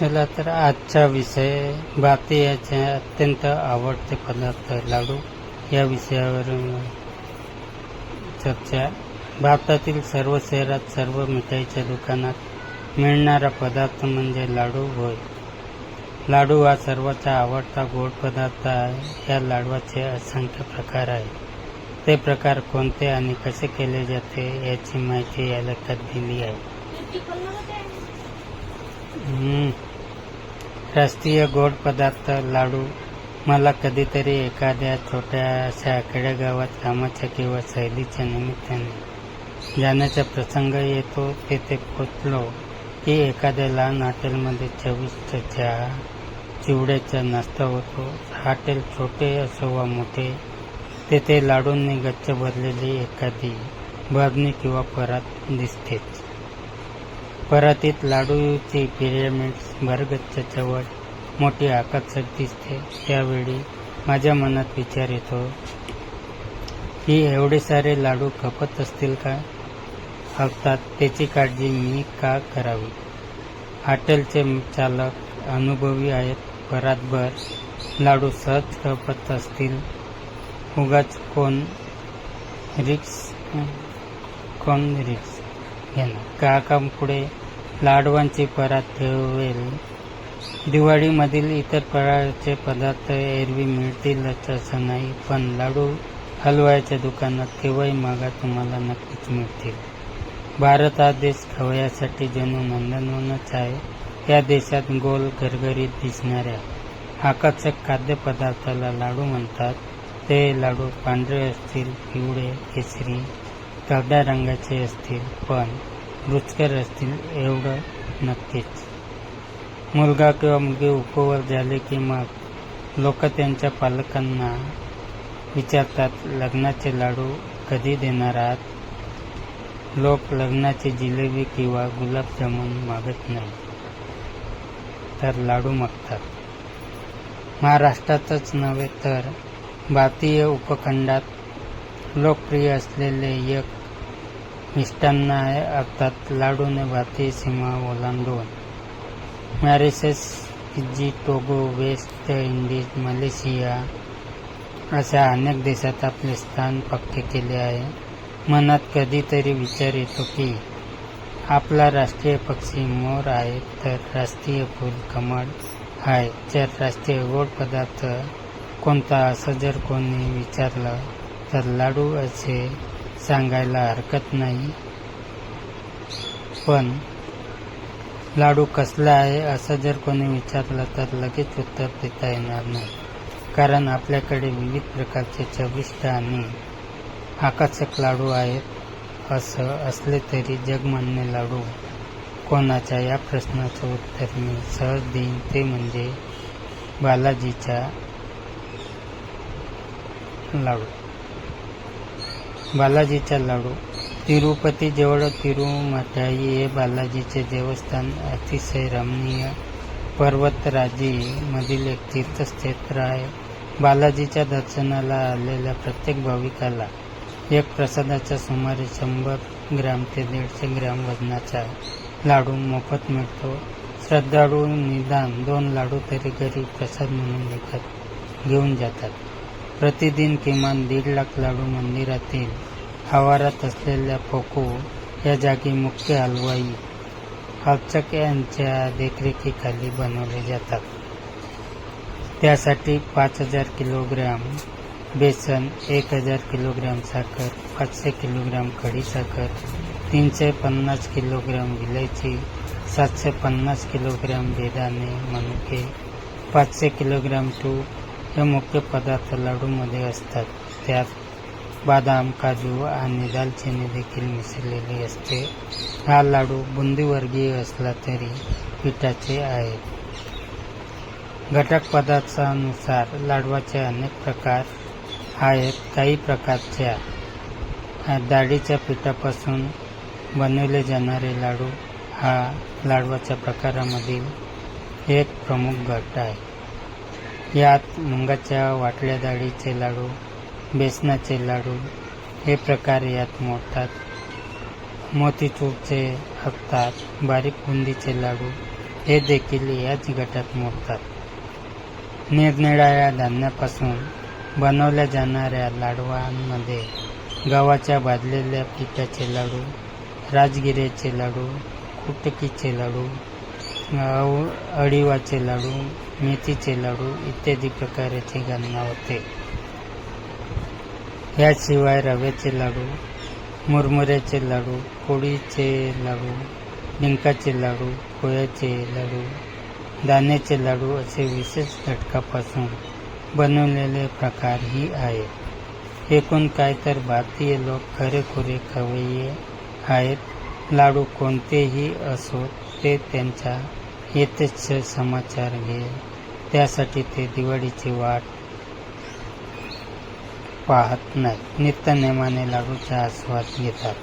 चला तर आजचा विषय भारतीयाचे अत्यंत आवडते पदार्थ लाडू. या विषयावरून चर्चा. भारतातील सर्व शहरात सर्व मिठाईच्या दुकानात मिळणारा पदार्थ म्हणजे लाडू होय. लाडू हा सर्वांचा आवडता गोड पदार्थ आहे. या लाडवाचे असंख्य प्रकार आहेत. ते प्रकार कोणते आणि कसे केले जाते याची माहिती या लेखात दिली आहे. राष्ट्रीय गोड पदार्थ लाडू. मला कधीतरी एखाद्या छोट्याशा खेडेगावात कामाच्या किंवा सहलीच्या निमित्ताने जाण्याचा प्रसंग येतो तेथे पोचलो की एखाद्या लहान हॉटेलमध्ये चविष्ट चहा चिवड्याचा नाश्ता होतो. हॉटेल छोटे असो वा मोठे तेथे लाडूंनी गच्च भरलेली एखादी भरणी किंवा परात दिसतेच. परातीत लाडूची पिरॅमिड्स भरगच्च चवट मोठी आकर्षक दिसते. त्यावेळी माझ्या मनात विचार येतो की एवढे सारे लाडू खपत असतील का? अर्थात त्याची काळजी मी का करावी? हॉटेलचे चालक अनुभवी आहेत. परातभर लाडू सहज खपत असतील. उगाच कोण रिक्स कोण रिक्स? घेणार काका पुढे लाडवांची परात ठेवेल. दिवाळीमधील इतर प्रकारचे पदार्थ एरवी मिळतीलच असं नाही पण लाडू हलवायच्या दुकानात केव्हाही मागा तुम्हाला नक्कीच मिळतील. भारत हा देश खवयासाठी जणू नंदनवनच आहे. या देशात गोल घरघरीत दिसणाऱ्या आकर्षक खाद्यपदार्थाला लाडू म्हणतात. ते लाडू पांढरे असतील पिवळे केसरी करड्या रंगाचे असतील पण रुचकर असतील एवढं नक्कीच. मुलगा किंवा मुलगी उपवर झाले की मग लोक त्यांच्या पालकांना विचारतात लग्नाचे लाडू कधी देणार आहात? लोक लग्नाची जिलेबी किंवा गुलाबजामुन मागत नाही तर लाडू मागतात. महाराष्ट्रातच नव्हे तर भारतीय उपखंडात लोकप्रिय असलेले एक मिष्टान्न आहे अर्थात लाडूने भारतीय सीमा ओलांडून. Mauritius Fiji Togo West Indies Malaysia अशा अनेक देशात आपले स्थान पक्के केले आहे. मनात कधीतरी विचार येतो की आपला राष्ट्रीय पक्षी मोर आहे तर राष्ट्रीय फूल कमळ आहे. तर राष्ट्रीय गोड पदार्थ कोणता असं जर कोणी विचारलं तर लाडू असे सांगायला हरकत नाही. पण लाडू कसला आहे असं जर कोणी विचारलं तर लगेच उत्तर देता येणार नाही. कारण आपल्याकडे विविध प्रकारचे चविष्ट आणि आकर्षक लाडू आहेत. असं असले तरी जगमान्य लाडू कोणाच्या या प्रश्नाचं उत्तर मी सहज देईन. ते म्हणजे बालाजीचा लाडू. बालाजीचा लाडू. तिरुपती जवळ तिरुमठाई हे बालाजीचे देवस्थान. अतिशय रमणीय पर्वतराजी मधील एक तीर्थक्षेत्र आहे. बालाजीच्या दर्शनाला आलेल्या प्रत्येक भाविकाला एक प्रसादाचा सुमारे शंभर ग्राम ते दीडशे ग्रॅम वजनाचा लाडू मोफत मिळतो. श्रद्धाळू निदान दोन लाडू तरी घरी प्रसाद म्हणून विकत घेऊन जातात. प्रतिदिन किमान दीड लाख लाडू मंदिरातील आवारात असलेल्या पोको या जागी मुख्य हलवाई अर्चक यांच्या देखरेखीखाली बनवले जातात. त्यासाठी पाच हजार किलोग्राम बेसन एक हजार किलोग्राम साखर पाचशे किलोग्राम खडीसाखर तीनशे पन्नास किलोग्राम विलायची सातशे पन्नास किलोग्राम बेदाणे मनुके पाचशे किलोग्राम तूप हे मुख्य पदार्थ लाडूमध्ये असतात. त्यात बदाम काजू आणि दालचिनी देखील मिसळलेली असते. हा लाडू बुंदीवर्गीय असला तरी पिठाचे आहेत. घटक पदार्थानुसार लाडवाचे अनेक प्रकार आहेत. काही प्रकारच्या डाळीच्या पिठापासून बनवले जाणारे लाडू हा लाडवाच्या प्रकारामधील एक प्रमुख गट आहे. यात मुंगाच्या वाटल्या डाळीचे लाडू बेसनाचे लाडू हे प्रकार यात मोडतात. मोतीचूरचे हक्तात बारीक बुंदीचे लाडू हे देखील याच गटात मोडतात. निरनिराळ्या धान्यापासून बनवल्या जाणाऱ्या लाडवांमध्ये गव्हाच्या भाजलेल्या पिठाचे लाडू राजगिऱ्याचे लाडू कुटकीचे लाडू अडिवाचे लाडू मेथीचे लाडू इत्यादी प्रकारची गणना होते. याशिवाय रव्याचे लाडू मुरमुऱ्याचे लाडू पोळीचे लाडू डिंकाचे लाडू पोह्याचे लाडू दाण्याचे लाडू असे विशेष घटकापासून बनवलेले प्रकारही आहेत. एकूण काय तर भारतीय लोक खरेखुरे खवय्ये आहेत. लाडू कोणतेही असो ते त्यांच्या यथेच्छ समाचार घे. त्यासाठी ते दिवाळीची वाट पाहत नाहीत. नित्यनेमाने लाडूचा आस्वाद घेतात.